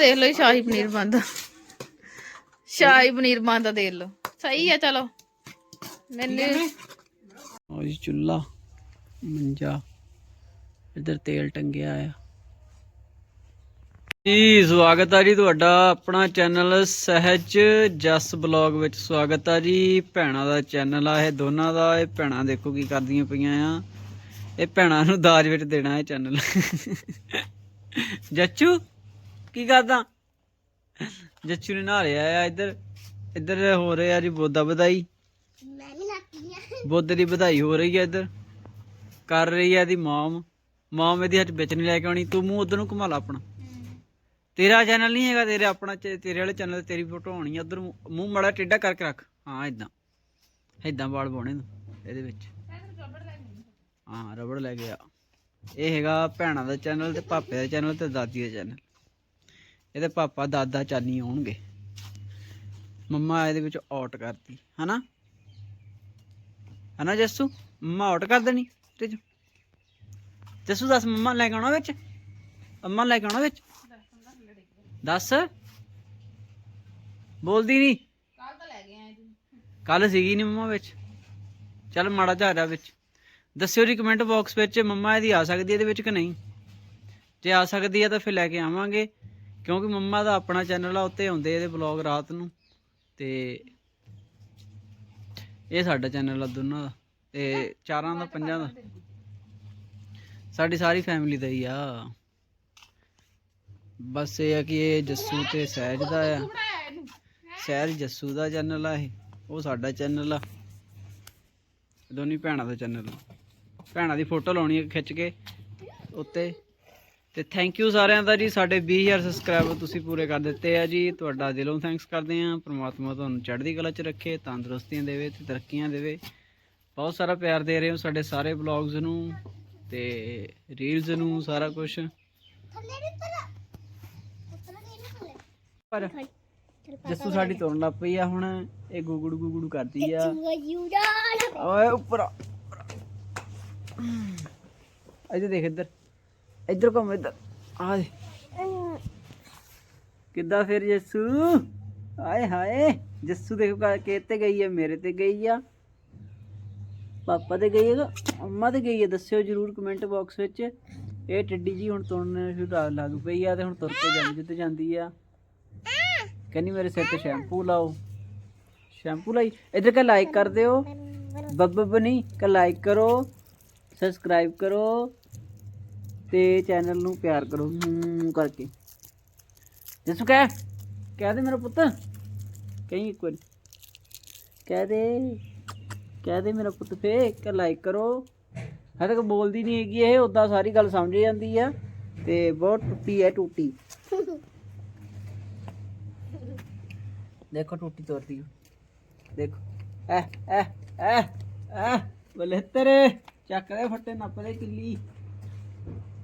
ਦੇਖ ਲਓ ਸ਼ਾਹੀ ਪਨੀਰ ਬੰਦਾ ਸ਼ਾਹੀ ਪਨੀਰ ਬੰਦਾ ਦੇਖ ਲਓ। ਸਹੀ ਹੈ ਚਲੋ। ਮੈਨੂੰ ਉਹ ਜੀ ਚੁੱਲਾ ਮੰਜਾ। ਇੱਧਰ ਤੇਲ ਟੰਗਿਆ ਆ। ਜੀ, ਸਵਾਗਤ ਆ ਜੀ ਤੁਹਾਡਾ ਆਪਣਾ ਚੈਨਲ ਸਹਿਜ ਜਸ ਬਲੌਗ ਵਿੱਚ। ਸਵਾਗਤ ਆ ਜੀ, ਭੈਣਾਂ ਦਾ ਚੈਨਲ ਆ ਇਹ, ਦੋਨਾਂ ਦਾ। ਇਹ ਭੈਣਾਂ ਦੇਖੋ ਕੀ ਕਰਦੀਆਂ ਪਈਆਂ ਆ। ਇਹ ਭੈਣਾਂ ਨੂੰ ਦਾਜ ਵਿੱਚ ਦੇਣਾ ਹੈ ਚੈਨਲ। ਜੱਚੂ ਕੀ ਕਰਦਾ? ਜੱਚੂ ਨੇ ਨਹਾ ਰਿਹਾ ਆ ਇੱਧਰ। ਇੱਧਰ ਹੋ ਰਿਹਾ ਜੀ ਬੋਦਾ ਵਧਾਈ। ਬੁੱਧ ਦੀ ਵਧਾਈ ਹੋ ਰਹੀ ਹੈ ਇੱਧਰ। ਕਰ ਰਹੀ ਹੈ ਇਹਦੀ ਮਾਮ। ਮਾਮ ਇਹਦੀ ਹੱਥ ਵਿੱਚ ਨਹੀਂ ਲੈ ਕੇ ਆਉਣੀ। ਤੂੰ ਮੂੰਹ ਉਧਰ ਨੂੰ ਘੁਮਾ ਲਾ ਆਪਣਾ। ਤੇਰਾ ਚੈਨਲ ਨਹੀਂ ਹੈਗਾ ਤੇਰੇ ਆਪਣਾ ਚ- ਤੇਰੇ ਵਾਲੇ ਚੈਨਲ ਤੇ ਤੇਰੀ ਫੋਟੋ ਆਉਣੀ ਹੈ ਉਧਰ ਮੂੰਹ ਮੜਾ ਟੇਢਾ ਕਰਕੇ ਰੱਖ। ਹਾਂ ਇਦਾਂ ਇਦਾਂ ਵਾਲ ਪਾਉਣੇ ਤੂੰ ਇਹਦੇ ਵਿੱਚ। ਹਾਂ ਰਬੜ ਲੈ ਕੇ ਆ ਇਹ ਹੈਗਾ ਭੈਣਾਂ ਦਾ ਚੈਨਲ ਤੇ ਪਾਪੇ ਦਾ ਚੈਨਲ ਤੇ ਦਾਦੀ ਦਾ ਚੈਨਲ ਇਹਦੇ ਪਾਪਾ ਦਾਦਾ ਚਾਨੀ ਆਉਣਗੇ। ਮੰਮਾ ਇਹਦੇ ਵਿੱਚ ਆਊਟ ਕਰਤੀ ਹਨਾ? ਹਨਾ ਜੱਸੂ? ਮੰਮਾ ਆਊਟ ਕਰ ਦੇਣੀ ਤੇ ਜੱਸੂ ਦੱਸ ਮੰਮਾ ਲੈ ਕੇ ਆਉਣਾ ਵਿੱਚ? ਅੰਮਾ ਲੈ ਕੇ ਆਉਣਾ ਵਿੱਚ? ਦੱਸ। ਬੋਲਦੀ ਨਹੀਂ ਕੱਲ ਤਾਂ ਲੈ ਗਏ ਆ ਜੀ। ਕੱਲ ਸੀਗੀ ਨਹੀਂ ਮੰਮਾ ਵਿੱਚ। ਚੱਲ ਮਾੜਾ ਆ ਰਿਹਾ ਵਿੱਚ। ਦੱਸਿਓ ਜੀ ਕਮੈਂਟ ਬਾਕਸ ਵਿੱਚ ਮੰਮਾ ਇਹਦੀ ਆ ਸਕਦੀ ਹੈ ਇਹਦੇ ਵਿੱਚ ਕਿ ਨਹੀਂ। ਜੇ ਆ ਸਕਦੀ ਹੈ ਤਾਂ ਫਿਰ ਲੈ ਕੇ ਆਵਾਂਗੇ। ਕਿਉਂਕਿ ਮੰਮਾ ਦਾ ਆਪਣਾ ਚੈਨਲ ਆ, ਉੱਤੇ ਆਉਂਦੇ ਇਹਦੇ ਬਲੌਗ ਰਾਤ ਨੂੰ। ਤੇ ਇਹ ਸਾਡਾ ਚੈਨਲ ਆ ਦੋਨਾਂ ਦਾ। ਤੇ ਚਾਰਾਂ ਦਾ, ਪੰਜਾਂ ਦਾ। ਸਾਡੀ ਸਾਰੀ ਫੈਮਿਲੀ ਦਾ ਹੀ ਆ। ਬਸ ਇਹ ਆ ਕਿ ਇਹ ਜੱਸੂ ਤੇ ਸਹਿਜ ਦਾ ਆ। ਸਹਿਜ ਜੱਸੂ ਦਾ ਚੈਨਲ ਆ ਇਹ। ਉਹ ਸਾਡਾ ਚੈਨਲ ਆ। ਦੋਨੀ ਭੈਣਾਂ ਦਾ ਚੈਨਲ ਆ। ਭੈਣਾਂ ਦੀ ਫੋਟੋ ਲਾਉਣੀ ਹੈ ਖਿੱਚ ਕੇ, ਉੱਤੇ। ਤੇ ਥੈਂਕ ਯੂ ਸਾਰਿਆਂ ਦਾ ਜੀ। ਸਾਡੇ 20000 ਸਬਸਕ੍ਰਾਈਬਰ ਤੁਸੀਂ ਪੂਰੇ ਕਰ ਦਿੱਤੇ ਆ ਜੀ। ਤੁਹਾਡਾ ਦਿਲੋਂ ਥੈਂਕਸ ਕਰਦੇ ਆ। ਪ੍ਰਮਾਤਮਾ ਤੁਹਾਨੂੰ ਚੜ੍ਹਦੀ ਕਲਾ 'ਚ ਰੱਖੇ ਤੰਦਰੁਸਤੀਆਂ ਦੇਵੇ ਤੇ ਤਰੱਕੀਆਂ ਦੇਵੇ। ਬਹੁਤ ਸਾਰਾ ਪਿਆਰ ਦੇ ਰਹੇ ਹੋ ਸਾਡੇ ਸਾਰੇ ਵਲੌਗਸ ਨੂੰ ਤੇ ਰੀਲਸ ਨੂੰ ਸਾਰਾ ਕੁਝ ਪਰ ਜੱਸੂ ਸਾਡੀ ਤੁਰਨ ਲੱਗ ਪਈ ਆ ਹੁਣ। ਇਹ ਗੁਗੜੂ ਗੁਗੜੂ ਕਰਦੀ ਆ। ਓਏ ਉੱਪਰ। ਇੱਧਰ ਦੇਖ ਇੱਧਰ। ਇੱਧਰ ਘੁੰਮ ਇੱਧਰ। ਆ ਦੇ ਕਿੱਦਾਂ ਫਿਰ ਜੱਸੂ? ਆਏ ਹਾਏ, ਜੱਸੂ ਦੇਖੋ ਕਾ ਕਿਤੇ ਗਈ ਹੈ ਮੇਰੇ ਤੇ ਗਈ ਆ। ਪਾਪਾ ਤੇ ਗਈ ਹੈ ਅੰਮਾ ਤੇ ਗਈ ਹੈ ਦੱਸਿਓ ਜਰੂਰ ਕਮੈਂਟ ਬਾਕਸ ਵਿੱਚ। ਇਹ ਟਿੱਡੀ ਜੀ ਹੁਣ ਤੁਰਨ ਸ਼ੁਰੂ ਲੱਗ ਪਈ ਆ ਤੇ ਹੁਣ ਤੁਰ ਕੇ ਜਾਂਦੀ ਜਿੱਤੇ ਜਾਂਦੀ ਆ। ਕਹਿੰਦੀ ਮੇਰੇ ਸਿਰ ਤੇ ਸ਼ੈਂਪੂ ਲਾਓ। ਸ਼ੈਂਪੂ ਲਾਈ? ਇੱਧਰ ਕਾ ਲਾਈਕ ਕਰ ਦਿਓ। ਬੱਬ ਨਹੀਂ ਕਾ ਲਾਈਕ ਕਰੋ। ਸਬਸਕ੍ਰਾਈਬ ਕਰੋ। ਤੇ ਚੈਨਲ ਨੂੰ ਪਿਆਰ ਕਰੋ ਹੂੰ ਕਰਕੇ। ਜਸੂ ਕਹਿ ਕਹਿ ਦੇ ਮੇਰਾ ਪੁੱਤ। ਕਹੀਂ ਇੱਕ ਵਾਰੀ। ਕਹਿ ਦੇ ਕਹਿ ਦੇ ਮੇਰਾ ਪੁੱਤ ਫੇ ਕਾ ਲਾਈਕ ਕਰੋ। ਹਜੇ ਤੱਕ ਬੋਲਦੀ ਨਹੀਂ ਹੈਗੀ ਇਹ ਉਦਾਂ ਸਾਰੀ ਗੱਲ ਸਮਝ ਜਾਂਦੀ ਆ। ਤੇ ਬਹੁਤ ਟੁੱਟੀ ਹੈ ਟੂਟੀ। ਦੇਖੋ ਟੁੱਟੀ ਤੋਰਦੀ ਦੇਖੋ। ਐ ਐ ਐ ਐ, ਬਲੇ ਤੇਰੇ। ਚੱਕ ਦੇ ਫੱਟੇ ਨੱਪਦੇ ਕਿੱਲੀ।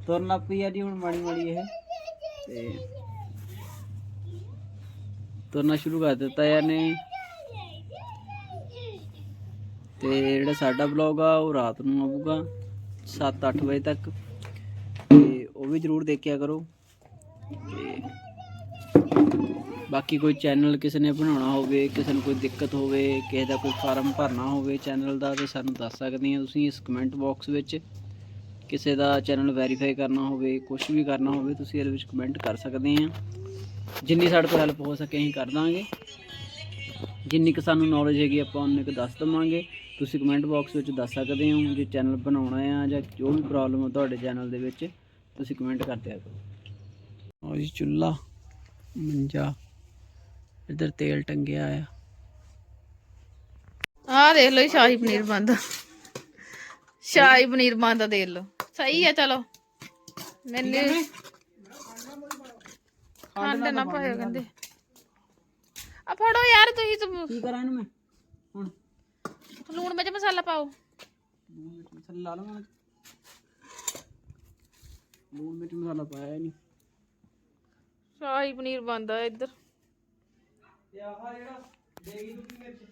ਤੁਰਨ ਲੱਗ ਪਈ ਆ ਜੀ ਹੁਣ ਮਾੜੀ ਮਾੜੀ ਇਹ। ਤੇ ਤੁਰਨਾ ਸ਼ੁਰੂ ਕਰ ਦਿੱਤਾ ਇਹਨੇ ਤੇ ਜਿਹੜਾ ਸਾਡਾ ਬਲੌਗ ਆ, ਉਹ ਰਾਤ ਨੂੰ ਆਊਗਾ 7-8 ਵਜੇ ਤੱਕ। ਤੇ ਉਹ ਵੀ ਜਰੂਰ ਦੇਖਿਆ ਕਰੋ। ਤੇ ਬਾਕੀ ਕੋਈ ਚੈਨਲ ਕਿਸੇ ਨੇ ਬਣਾਉਣਾ ਹੋਵੇ, ਕਿਸੇ ਨੂੰ ਕੋਈ ਦਿੱਕਤ ਹੋਵੇ, ਕਿਸੇ ਦਾ ਕੋਈ ਫਾਰਮ ਭਰਨਾ ਹੋਵੇ ਚੈਨਲ ਦਾ, ਤੇ ਸਾਨੂੰ ਦੱਸ ਸਕਦੇ ਆ ਤੁਸੀਂ ਇਸ ਕਮੈਂਟ ਬਾਕਸ ਵਿੱਚ। ਕਿਸੇ ਦਾ ਚੈਨਲ ਵੈਰੀਫਾਈ ਕਰਨਾ ਹੋਵੇ ਕੁਝ ਵੀ ਕਰਨਾ ਹੋਵੇ, ਤੁਸੀਂ ਇਹਦੇ ਵਿੱਚ ਕਮੈਂਟ ਕਰ ਸਕਦੇ ਆ। ਜਿੰਨੀ ਸਾਡੇ ਕੋਲ ਹੈਲਪ ਹੋ ਸਕੇ, ਅਸੀਂ ਕਰ ਦਾਂਗੇ। ਜਿੰਨੀ ਕੁ ਸਾਨੂੰ ਨੌਲੇਜ ਹੈਗੀ, ਆਪਾਂ ਉਹਨੇ ਕੁ ਦੱਸ ਦਵਾਂਗੇ। ਤੁਸੀਂ ਕਮੈਂਟ ਬਾਕਸ ਵਿੱਚ ਦੱਸ ਸਕਦੇ ਹੋ ਜੇ ਚੈਨਲ ਬਣਾਉਣਾ ਆ ਜਾਂ ਜੋ ਵੀ ਪ੍ਰੋਬਲਮ ਹੈ ਤੁਹਾਡੇ ਚੈਨਲ ਦੇ ਵਿੱਚ, ਤੁਸੀਂ ਕਮੈਂਟ ਕਰ ਦਿਆ ਕਰੋ ਉਹ ਜੀ ਚੁੱਲਾ ਮੰਜਾ, ਇੱਧਰ ਤੇਲ ਟੰਗਿਆ ਆ। ਆਹ ਦੇਖ ਲਓ ਜੀ, ਸ਼ਾਹੀ ਪਨੀਰ ਬੰਦਾ। ਸ਼ਾਹੀ ਪਨੀਰ ਬੰਦਾ ਦੇਖ ਲਓ। ਸਹੀ ਹੈ ਚਲੋ। ਮੈਨੂੰ ਖੰਡ ਨਾ ਪਾਇਓ ਕਹਿੰਦੇ। ਆ ਫੜੋ ਯਾਰ ਤੁਸੀਂ ਤਾਂ। ਕੀ ਕਰਾਂ ਇਹਨੂੰ ਮੈਂ? ਹੁਣ। ਲੂਣ ਮਿਰਚ ਮਸਾਲਾ ਪਾਓ। ਲੂਣ ਮਿਰਚ ਮਸਾਲਾ ਲਾ ਲਵਾਂ। ਲੂਣ ਮਿਰਚ ਮਸਾਲਾ ਪਾਇਆ ਨਹੀਂ। ਸ਼ਾਹੀ ਪਨੀਰ ਬੰਦਾ ਇੱਧਰ। ਤੇ ਆਹ ਜਿਹੜਾ ਦੇਗੀ ਦੂਗੀ ਮਿਰਚ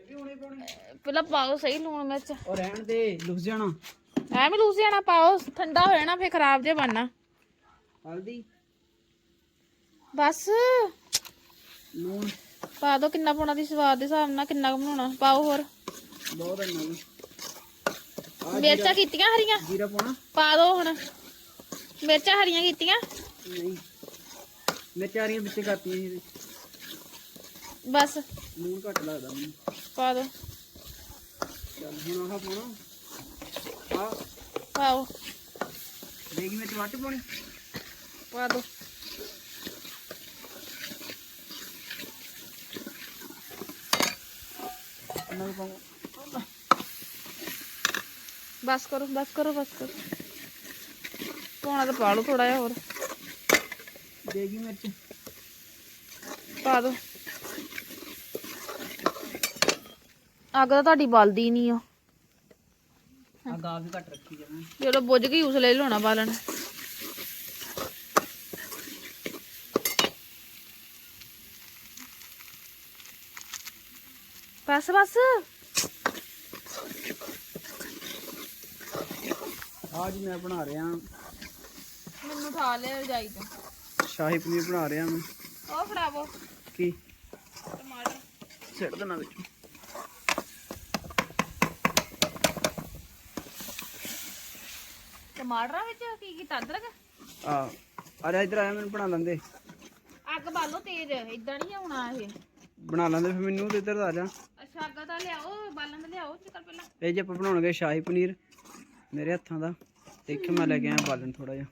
ਇਹ ਵੀ ਹੁਣੇ ਪਾਉਣੀ। ਪਹਿਲਾਂ ਪਾਓ ਸਹੀ ਲੂਣ ਮਿਰਚ। ਉਹ ਰਹਿਣ ਦੇ ਲੁਕ ਜਾਣਾ। ਐਵੇਂ ਲੂਸਿਆਣਾ ਪਾਓ ਠੰਡਾ ਹੋ ਜਾਣਾ ਫੇਰ ਖਰਾਬ ਜੇ ਬਣਨਾ। ਹਲਦੀ। ਬਸ। ਲੂਣ। ਪਾ ਦੋ ਕਿੰਨਾ ਪਾਉਣਾ ਦੀ ਸਵਾਦ ਦੇ ਹਿਸਾਬ ਨਾਲ ਕਿੰਨਾ ਕੁ ਬਣਾਉਣਾ ਪਾਓ ਹੋਰ। ਬਹੁਤ ਹੈ ਨਾ ਮਿਰਚਾਂ ਕੀਤੀਆਂ ਹਰੀਆਂ? ਜੀਰਾ ਪਾਉਣਾ। ਪਾ ਦੋ ਹੁਣ। ਮਿਰਚਾਂ ਹਰੀਆਂ ਕੀਤੀਆਂ? ਨਹੀਂ। ਮਿਰਚਾਰੀਆਂ ਵਿੱਚ ਕਰਤੀਆਂ ਜੀ ਇਹਦੇ। ਬਸ। ਲੂਣ ਘੱਟ ਲੱਗਦਾ ਮੈਨੂੰ। ਪਾ ਦੋ। ਚੱਲ ਹੁਣ ਆਹ ਪਾਉਣਾ। ਪਾਓ ਦੇਗੀ ਵਿੱਚ ਵੱਟ ਪਾਉਣੀ? ਪਾ ਦੋ। ਪਾਉਂ ਬਸ ਕਰੋ ਬਸ ਕਰੋ ਬਸ ਕਰੋ। ਪਾਉਣਾ ਤਾਂ ਪਾ ਲਓ ਥੋੜਾ ਜਿਹਾ ਹੋਰ। ਦੇਗੀ ਮਿਰਚ। ਪਾ ਦੋ। ਅੱਗ ਤਾਂ ਤੁਹਾਡੀ ਬਲਦੀ ਨਹੀਂ ਆ। ਆ ਗਾ ਵੀ ਘੱਟ ਰੱਖੀ ਜਾਣਾ ਜਦੋਂ ਬੁੱਝ ਗਈ ਉਸ ਲਈ ਲਾਉਣਾ ਬਾਲਣ। ਬਸ ਬਸ। ਆ ਜੀ ਮੈਂ ਬਣਾ ਰਿਹਾ। ਮੈਨੂੰ ਉਠਾ ਲਿਆ ਜਾਈ ਤੋਂ। ਸ਼ਾਹੀ ਪਨੀਰ ਬਣਾ ਰਿਹਾ ਮੈਂ। ਉਹ ਫੜਾਵੋ। ਕੀ? ਟਮਾਟਰ। ਸਿੱਟ ਦੇਣਾ ਵਿੱਚ। ਟਮਾਟਰਾਂ ਵਿੱਚ ਕੀ ਕੀਤਾ ਅਦਰਕ? ਆ ਅਰੇ ਇੱਧਰ ਆਇਆ ਮੈਨੂੰ ਬਣਾ ਲੈਂਦੇ। ਅੱਗ ਬਾਲੋ ਤੇਜ਼ ਇਦਾਂ ਨਹੀਂ ਆਉਣਾ ਇਹ। ਬਣਾ ਲੈਂਦੇ ਫਿਰ ਮੈਨੂੰ ਤੇ ਇੱਧਰ ਆ ਜਾ। ਅੱਛਾ ਅੱਗ ਤਾਂ ਲਿਆਓ ਬਾਲਣ ਤਾਂ ਲਿਆਓ ਚੱਕਰ ਪਹਿਲਾਂ। ਇਹ ਜੇ ਆਪਾਂ ਬਣਾਉਣਗੇ ਸ਼ਾਹੀ ਪਨੀਰ ਮੇਰੇ ਹੱਥਾਂ ਦਾ। ਦੇਖਿਓ ਮੈਂ ਲੈ ਕੇ ਆਇਆ ਬਾਲਣ ਥੋੜਾ ਜਿਹਾ।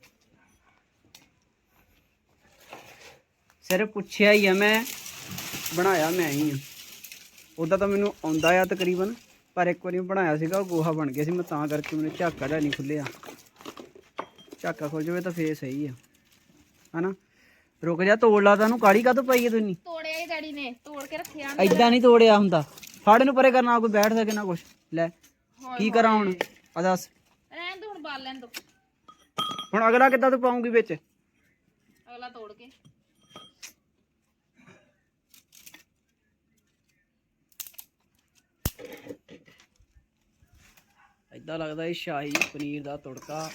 ਸਿਰਫ ਪੁੱਛਿਆ ਹੀ ਆ ਮੈਂ ਬਣਾਇਆ ਮੈਂ ਹੀ ਆ। ਉਦਾਂ ਤਾਂ ਮੈਨੂੰ ਆਉਂਦਾ ਆ ਤਕਰੀਬਨ ਪਰ ਇੱਕ ਵਾਰੀ ਬਣਾਇਆ ਸੀਗਾ ਉਹ ਗੋਹਾ ਬਣ ਗਿਆ ਸੀ ਮੈਂ ਤਾਂ ਕਰਕੇ ਮੈਨੂੰ ਝਾਕਾ ਜਿਹਾ ਨਹੀਂ ਖੁੱਲਿਆ ਝਾਕਾ ਖੁੱਲ ਜਾਵੇ ਤਾਂ ਫੇਰ ਸਹੀ ਆ। ਹਨਾ? ਰੁਕ ਜਾ ਤੋੜ ਲਾ ਤਾਂ ਉਹਨੂੰ। ਕਾੜੀ ਕਾਹਤੋਂ ਪਾਈ ਹੈ ਤੁਸੀਂ? ਤੋੜਿਆ ਹੀ ਡੈਡੀ ਨੇ। ਤੋੜ ਕੇ ਰੱਖਿਆ ਐਦਾਂ ਨਹੀਂ ਤੋੜਿਆ ਹੁੰਦਾ। ਫੜ ਨੂੰ ਪਰੇ ਕਰਨਾ ਕੋਈ ਬੈਠ ਸਕੇ ਨਾ ਕੁਛ। ਲੈ ਕੀ ਕਰਾਂ ਹੁਣ? ਆ ਦੱਸ। ਰਹਿਣ ਦੋ ਹੁਣ ਬਾਲ ਲੈਣ ਦੋ। ਹੁਣ ਅਗਲਾ ਕਿੱਦਾਂ ਤੂੰ ਪਾਉਂਗੀ ਵਿੱਚ? ਅਗਲਾ ਤੋੜ ਕੇ। ਏਦਾਂ ਲੱਗਦਾ ਇਹ ਸ਼ਾਹੀ ਪਨੀਰ ਦਾ ਤੜਕਾ।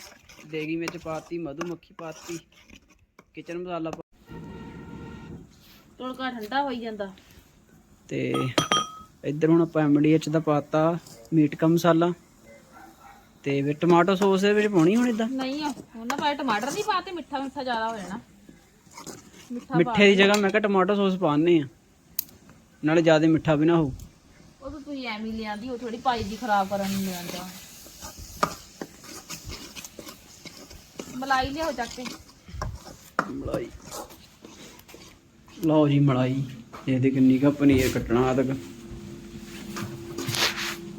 ਦੇਗੀ ਵਿੱਚ ਪਾਤੀ ਮਧੂ ਮੱਖੀ ਪਾਤੀ ਕਿਚਨ ਮਸਾਲਾ ਪਾ- ਤੜਕਾ ਠੰਡਾ ਹੋਈ ਜਾਂਦਾ। ਤੇ ਇੱਧਰ ਹੁਣ ਆਪਾਂ ਐਮਡੀਐਚ ਦਾ ਪਾਤਾ ਮੀਟ ਕਾ ਮਸਾਲਾ। ਤੇ ਵਿੱਚ ਟਮਾਟੋ ਸੌਸ ਦੇ ਵਿੱਚ ਪਾਉਣੀ ਹੁਣ ਇਦਾਂ? ਨਹੀਂ ਆ ਉਹਨਾਂ ਪਾਏ ਟਮਾਟਰ ਨਹੀਂ ਪਾਤੇ ਮਿੱਠਾ ਮਿੱਠਾ ਜ਼ਿਆਦਾ ਹੋ ਜਾਣਾ। ਮਿੱਠਾ ਮਿੱਠੇ ਦੀ ਜਗ੍ਹਾ ਮੈਂ ਕਿਹਾ ਟਮਾਟੋ ਸੌਸ ਪਾਣੇ ਆ। ਨਾਲੇ ਜ਼ਿਆਦਾ ਮਿੱਠਾ ਵੀ ਨਾ ਹੋਊ। ਉਹ ਤਾਂ ਤੁਸੀਂ ਐਵੇਂ ਹੀ ਲਿਆਂਦੀ ਉਹ ਥੋੜੀ ਪਾਈ ਦੀ ਖਰਾਬ ਕਰਨ ਨੂੰ ਲਿਆਂਦਾ। ਮਲਾਈ ਲਿਆਓ ਚੱਕ ਕੇ। ਮਲਾਈ। ਲਓ ਜੀ ਮਲਾਈ, ਇਹਦੇ ਕਿੰਨੀ ਕਾ ਪਨੀਰ ਕੱਟਣਾ ਆ ਤੱਕ।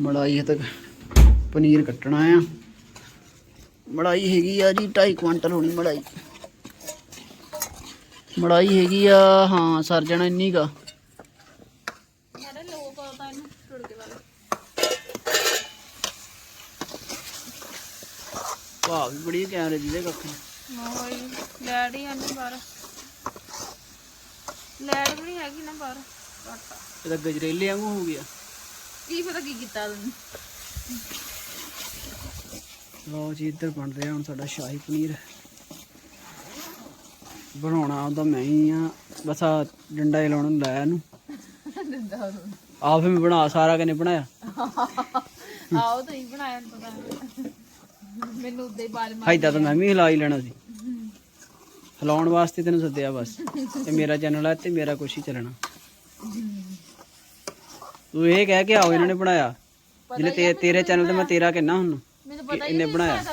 ਮਲਾਈ ਤੱਕ ਪਨੀਰ ਕੱਟਣਾ ਆ। ਮਲਾਈ ਹੈਗੀ ਆ ਜੀ 2.5 ਕੁਇੰਟਲ ਹੋਣੀ ਮਲਾਈ। ਮਲਾਈ ਹੈਗੀ ਆ, ਹਾਂ, ਸਰ ਜਾਣਾ ਇੰਨੀ ਕਾ ਮਾਰੇ ਲੋਕ ਤਾਂ ਇਹਨੂੰ ਟੁੜਕੇ ਵਾਲੇ ਵਾਹ ਵੀ ਬੜੀ ਕੈਮਰੇ ਦੀ ਦੇ ਕੱਖ ਹੋਈ ਲੈਟ ਹੀ ਆਨੀ ਬਾਹਰ। ਲੈਟ ਵੀ ਨਹੀਂ ਹੈਗੀ ਨਾ ਬਾਹਰ। ਘੱਟ। ਇਹਦਾ ਗਜਰੇਲੇ ਵਾਂਗੂ ਹੋ ਗਿਆ। ਕੀ ਪਤਾ ਕੀ ਕੀਤਾ ਤੂੰ ਲਓ ਜੀ ਇੱਧਰ ਬਣ ਰਿਹਾ ਹੁਣ ਸਾਡਾ ਸ਼ਾਹੀ ਪਨੀਰ। ਬਣਾਉਣਾ ਉਹਦਾ ਮੈਂ ਹੀ ਆ। ਬਸ ਆ ਡੰਡਾ ਹੀ ਲਾਉਣ ਨੂੰ ਲਾਇਆ ਇਹਨੂੰ ਆਪ ਹੀ ਮੈਂ ਬਣਾ ਸਾਰਾ ਕਿਨੇ ਬਣਾਇਆ? ਆਓ ਤੁਸੀਂ ਬਣਾਇਆ ਪਤਾ ਮੈਨੂੰ ਉੱਦੇ ਹੀ ਬਾਲ ਮਾਰ ਹਾਈਦਾ ਤਾਂ ਮੈਂ ਵੀ ਹਿਲਾ ਹੀ ਲੈਣਾ ਸੀ। ਹਿਲਾਉਣ ਵਾਸਤੇ ਤੈਨੂੰ ਸੱਦਿਆ ਬਸ। ਇਹ ਮੇਰਾ ਚੈਨਲ ਹੈ ਤੇ ਮੇਰਾ ਕੁਛ ਹੀ ਚੱਲਣਾ। ਤੂੰ ਇਹ ਕਹਿ ਕੇ ਆਓ ਇਹਨਾਂ ਨੇ ਬਣਾਇਆ। ਜਿਹਨੇ ਤੇ ਤੇਰੇ ਚੈਨਲ ਤੇ ਮੈਂ ਤੇਰਾ ਕਹਿਣਾ ਹੁਣ। ਮੈਨੂੰ ਪਤਾ ਹੀ ਇਹਨੇ ਬਣਾਇਆ।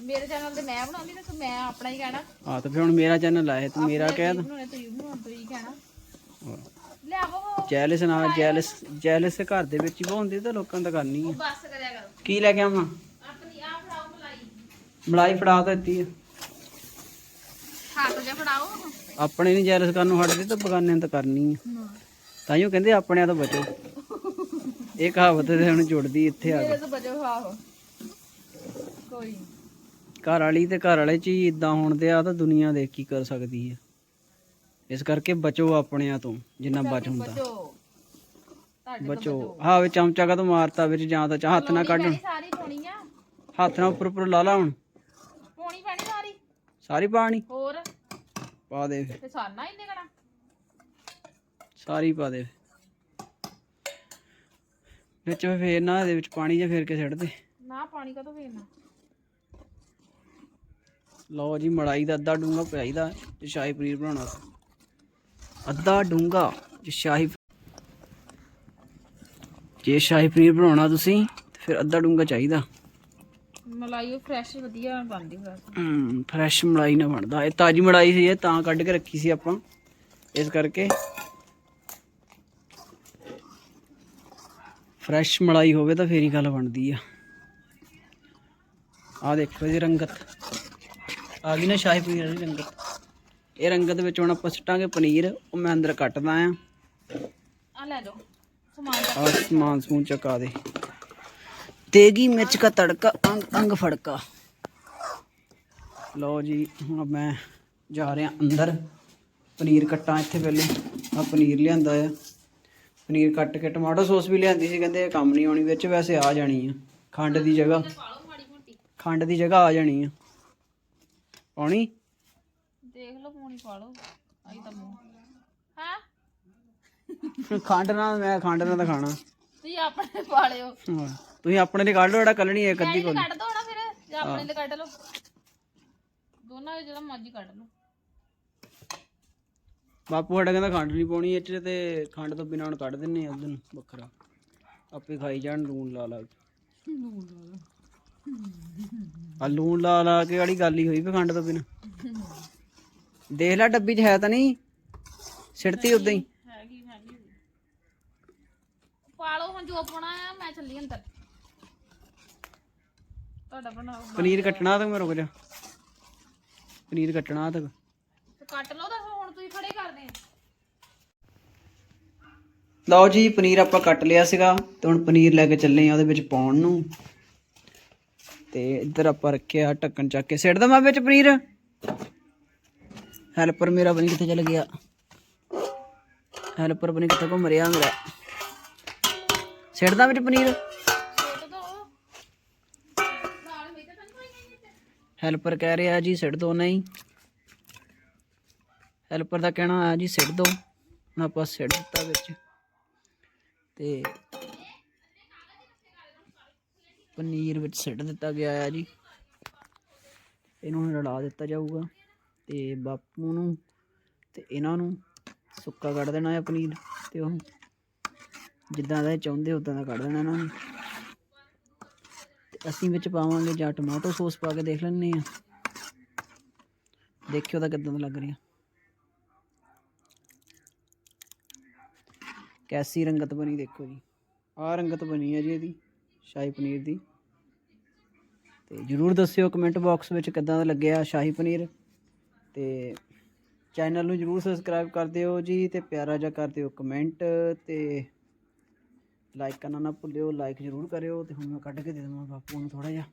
ਮੇਰੇ ਚੈਨਲ ਤੇ ਮੈਂ ਬਣਾਉਂਦੀ ਨਾ ਮੈਂ ਆਪਣਾ ਹੀ ਕਹਿਣਾ। ਆ ਤਾਂ ਫਿਰ ਹੁਣ ਮੇਰਾ ਚੈਨਲ ਆਇਆ ਤੂੰ ਮੇਰਾ ਕਹਿ ਤਾ ਬਣਾਉਣੇ ਬਣਾਉਣ ਤੁਸੀਂ ਕਹਿਣਾ। ਜੈਲਸ ਨਾ ਜੈਲਸ ਜੈਲਸ ਘਰ ਦੇ ਵਿੱਚ ਹੀ ਬਹੁੰਦੀ ਤਾਂ ਲੋਕਾਂ ਦਾ ਕਰਨੀ ਹੈ ਬਸ ਕਰਿਆ ਕਰੋ। ਕੀ ਲੈ ਕੇ ਆਵਾਂ? ਆਪਣੀ ਆ ਫੜਾਓ ਮਲਾਈ। ਮਲਾਈ ਫੜਾ ਤਾਂ ਦਿੱਤੀ ਆ। ਹੱਥ ਜਿਹਾ ਫੜਾਓ। ਆਪਣੇ ਨਹੀਂ ਜੈਲਸ ਕਰਨ ਨੂੰ ਹਟਦੇ ਤਾਂ ਬਗਾਨਿਆਂ ਤਾਂ ਕਰਨੀ ਆ। ਤਾਈਓ ਕਹਿੰਦੇ ਆਪਣਿਆਂ ਤੋਂ ਬਚੋ। ਇਹ ਕਹਾਵਤ ਤੇ ਹੁਣ ਜੁੜਦੀ ਇੱਥੇ ਆ ਕੇ। ਤੋਂ ਬਚੋ ਆਹੋ। ਕੋਈ ਨੀ। ਘਰ ਵਾਲੀ ਤੇ ਘਰ ਵਾਲੇ ਚ ਹੀ ਇਦਾਂ ਹੋਣ ਦੇ ਆ ਤਾਂ ਦੁਨੀਆ ਦੇਖ ਕੀ ਕਰ ਸਕਦੀ ਹੈ ਇਸ ਕਰਕੇ ਬਚੋ ਆਪਣਿਆਂ ਤੋਂ ਜਿੰਨਾ ਬਚ ਹੁੰਦਾ। ਬਚੋ। ਤੁਹਾਡੇ ਤੋਂ ਬਚੋ। ਹਾਂ ਵਿੱਚ ਚਮਚਾ ਕਾ ਤੋਂ ਮਾਰਤਾ ਵਿੱਚ ਜਾਂ ਤਾਂ ਚਾਹ ਹੱਥ ਨਾ ਕੱਢ। ਪੈਣੀ ਸਾਰੀ ਪਾਉਣੀ ਆ। ਹੱਥ ਨਾਲ ਉੱਪਰ ਉੱਪਰ ਲਾ ਲਾ ਹੁਣ। ਪਾਉਣੀ ਪੈਣੀ ਸਾਰੀ? ਸਾਰੀ ਪਾਣੀ। ਹੋਰ? ਪਾ ਦੇ। ਫਿਰ। ਤੇ ਸਾਨਾ ਹੀ ਨਿਕਣਾ ਸਾਰੀ ਪਾ ਦੇ। ਵਿੱਚ ਫੇਰ ਨਾ ਇਹਦੇ ਵਿੱਚ ਪਾਣੀ ਜਿਹਾ ਫੇਰ ਕੇ ਛੱਡ ਦੇ। ਨਾ ਪਾਣੀ ਕਦੋਂ ਵੇਖਣਾ ਲਓ ਜੀ ਮਲਾਈ ਦਾ ਅੱਧਾ ਡੂੰਗਾ ਪਿਆਈਦਾ ਜੇ ਸ਼ਾਹੀ ਪਨੀਰ ਬਣਾਉਣਾ। ਸੀ। ਅੱਧਾ ਡੂੰਗਾ ਜੇ ਸ਼ਾਹੀ ਜੇ ਸ਼ਾਹੀ ਪਨੀਰ ਬਣਾਉਣਾ ਤੁਸੀਂ ਫਿਰ ਅੱਧਾ ਡੂੰਗਾ ਚਾਹੀਦਾ। ਮਲਾਈ ਉਹ ਫਰੈਸ਼ ਵਧੀਆ ਬਣਦੀ ਫਿਰ ਹਮ ਫਰੈਸ਼ ਮਲਾਈ ਨਾ ਬਣਦਾ। ਇਹ ਤਾਜੀ ਮਲਾਈ ਸੀ ਇਹ ਤਾਂ ਕੱਢ ਕੇ ਰੱਖੀ ਸੀ ਆਪਾਂ ਇਸ ਕਰਕੇ। ਫਰੈਸ਼ ਮਲਾਈ ਹੋਵੇ ਤਾਂ ਫੇਰ ਹੀ ਗੱਲ ਬਣਦੀ ਆ। ਆ ਦੇਖੋ ਇਹਦੀ ਰੰਗਤ। ਆ ਗਈ ਨਾ ਸ਼ਾਹੀ ਪਨੀਰ ਦੀ ਰੰਗਤ। ਇਹ ਰੰਗਤ ਵਿੱਚ ਹੁਣ ਆਪਾਂ ਸਟਾਂਗੇ ਪਨੀਰ ਉਹ ਮੈਂ ਅੰਦਰ ਕੱਟਦਾ ਆ। ਆ ਲੈ ਜਾਓ ਸਮਾਨ ਆ ਸਮਾਨ ਸਮੂਨ ਚਕਾ ਦੇ। ਤੇਗੀ ਮਿਰਚ ਦਾ ਤੜਕਾ ਅੰਗ ਅੰਗ ਫੜਕਾ। ਲਓ ਜੀ ਹੁਣ ਮੈਂ ਜਾ ਰਿਹਾ ਅੰਦਰ। ਪਨੀਰ ਕੱਟਾਂ ਇੱਥੇ ਪਹਿਲੇ। ਆ ਪਨੀਰ ਲਿਆਂਦਾ ਆ। ਪਨੀਰ ਕੱਟ ਕੇ ਟਮਾਟੋ ਸੋਸ ਵੀ ਲਿਆਂਦੀ ਸੀ ਕਹਿੰਦੇ ਇਹ ਕੰਮ ਨਹੀਂ ਆਉਣੀ ਵਿੱਚ ਵੈਸੇ ਆ ਜਾਣੀ ਆ। ਖੰਡ ਦੀ ਜਗ੍ਹਾ ਖੰਡ ਦੀ ਜਗ੍ਹਾ ਆ ਜਾਣੀ ਆ। ਪਾਣੀ ਦੇਖ ਲਓ ਪੂਣੀ ਪਾ ਲਓ। ਆਈ ਤਾਂ ਮੂੰਹ। ਹਾਂ? ਖੰਡ ਨਾਲ ਮੈਂ ਖੰਡ ਨਾਲ ਤਾਂ ਖਾਣਾ। ਤੁਸੀਂ ਆਪਣੇ ਪਾ ਲਿਓ। ਹਾਂ। ਤੁਸੀਂ ਆਪਣੇ ਲਈ ਕੱਢ ਲਓ ਜਿਹੜਾ ਕੱਲਣੀ ਹੈ ਇੱਕ ਅੱਧੀ ਕੋਲ ਕੱਢ ਦੋ ਨਾ ਫਿਰ ਜਾਂ ਆਪਣੇ ਲਈ ਕੱਢ ਲਓ। ਦੋਨਾਂ ਦੇ ਜਿਹੜਾ ਮਰਜ਼ੀ ਕੱਢ ਲਓ। ਬਾਪੂ ਸਾਡਾ ਕਹਿੰਦਾ ਖੰਡ ਨਹੀਂ ਪਾਉਣੀ ਇਹ 'ਚ ਤੇ ਖੰਡ ਤੋਂ ਬਿਨਾਂ ਹੁਣ ਕੱਢ ਦਿੰਨੇ ਆ ਉਦੋਂ ਵੱਖਰਾ। ਆਪੇ ਖਾਈ ਜਾਣ ਲੂਣ ਲਾ ਲਾ ਕੇ। ਆ ਲੂਣ ਲਾ ਲਾ ਕੇ ਵਾਲੀ ਗੱਲ ਹੀ ਹੋਈ ਵੀ ਖੰਡ ਤੋਂ ਬਿਨਾਂ। ਦੇਖ ਲੈ ਡੱਬੀ 'ਚ ਹੈ ਤਾਂ ਨਹੀਂ। ਸਿੱਟਤੀ ਉਦਾਂ ਹੀ। ਹੈਗੀ ਹੈਗੀ। ਪਾ ਲਓ ਹੁਣ ਜੋ ਪਾਉਣਾ ਆ ਮੈਂ ਚੱਲੀ ਅੰਦਰ। ਤੁਹਾਡਾ ਬਣਾਓ ਪਨੀਰ ਕੱਟਣਾ ਤਾਂ ਮੈਂ ਰੁਕ ਜਾ ਪਨੀਰ ਕੱਟਣਾ ਤੱਕ ਤੇ ਕੱਟ ਲਓ ਤਾਂ ਹੁਣ ਤੁਸੀਂ ਖੜੇ ਕਰਦੇ ਆ। ਲਓ ਜੀ ਪਨੀਰ ਆਪਾਂ ਕੱਟ ਲਿਆ ਸੀਗਾ ਤੇ ਹੁਣ ਪਨੀਰ ਲੈ ਕੇ ਚੱਲੇ ਆ ਉਹਦੇ ਵਿੱਚ ਪਾਉਣ ਨੂੰ। ਤੇ ਇੱਧਰ ਆਪਾਂ ਰੱਖਿਆ ਢੱਕਣ ਚੱਕ ਕੇ। ਸਿੱਟ ਦਵਾਂ ਵਿੱਚ ਪਨੀਰ? ਹੈਲਪਰ ਮੇਰਾ ਬਣੀ ਕਿੱਥੇ ਚਲ ਗਿਆ? ਹੈਲਪਰ ਬਣੀ ਕਿੱਥੇ ਘੁੰਮ ਰਿਹਾ ਮੇਰਾ? ਸਿੱਟਦਾ ਵਿੱਚ ਪਨੀਰ? ਹੈਲਪਰ ਕਹਿ ਰਿਹਾ ਜੀ ਸਿੱਟ ਦੋ ਨਹੀਂ। ਹੈਲਪਰ ਦਾ ਕਹਿਣਾ ਆ ਜੀ ਸਿੱਟ ਦੋ। ਹੁਣ ਆਪਾਂ ਸਿੱਟ ਦਿੱਤਾ ਵਿੱਚ। ਤੇ ਪਨੀਰ ਵਿੱਚ ਸਿੱਟ ਦਿੱਤਾ ਗਿਆ ਆ ਜੀ। ਇਹਨੂੰ ਰਲਾ ਦਿੱਤਾ ਜਾਊਗਾ। ਤੇ ਬਾਪੂ ਨੂੰ ਤੇ ਇਹਨਾਂ ਨੂੰ ਸੁੱਕਾ ਕੱਢ ਦੇਣਾ ਹੈ ਪਨੀਰ ਤੇ ਉਹ ਜਿੱਦਾਂ ਦਾ ਇਹ ਚਾਹੁੰਦੇ ਉਦਾਂ ਦਾ ਕੱਢ ਦੇਣਾ ਇਹਨਾਂ ਨੂੰ। ਤੇ ਅਸੀਂ ਵਿੱਚ ਪਾਵਾਂਗੇ ਜਾਂ ਟਮਾਟੋ ਸੌਸ ਪਾ ਕੇ ਦੇਖ ਲੈਂਦੇ ਆ ਦੇਖਿਓ ਤਾਂ ਕਿਦਾਂ ਦਾ ਲੱਗ ਰਿਹਾ। ਕੈਸੀ ਰੰਗਤ ਬਣੀ ਦੇਖੋ ਜੀ। ਆਹ ਰੰਗਤ ਬਣੀ ਹੈ ਜੀ ਇਹਦੀ, ਸ਼ਾਹੀ ਪਨੀਰ ਦੀ। ਤੇ ਜਰੂਰ ਦੱਸਿਓ ਕਮੈਂਟ ਬਾਕਸ ਵਿੱਚ ਕਿਦਾਂ ਦਾ ਲੱਗਿਆ ਸ਼ਾਹੀ ਪਨੀਰ। ਤੇ ਚੈਨਲ ਨੂੰ ਜਰੂਰ ਸਬਸਕ੍ਰਾਈਬ ਕਰ ਦਿਓ ਜੀ ਤੇ ਪਿਆਰਾ ਜਿਹਾ ਕਰ ਦਿਓ ਕਮੈਂਟ ਤੇ ਲਾਈਕ ਕਰਨਾ ਨਾ ਭੁੱਲਿਓ ਲਾਈਕ ਜਰੂਰ ਕਰਿਓ ਤੇ ਹੁਣ ਮੈਂ ਕੱਢ ਕੇ ਦੇ ਦੇਵਾਂ ਬਾਪੂ ਨੂੰ ਥੋੜਾ ਜਿਹਾ।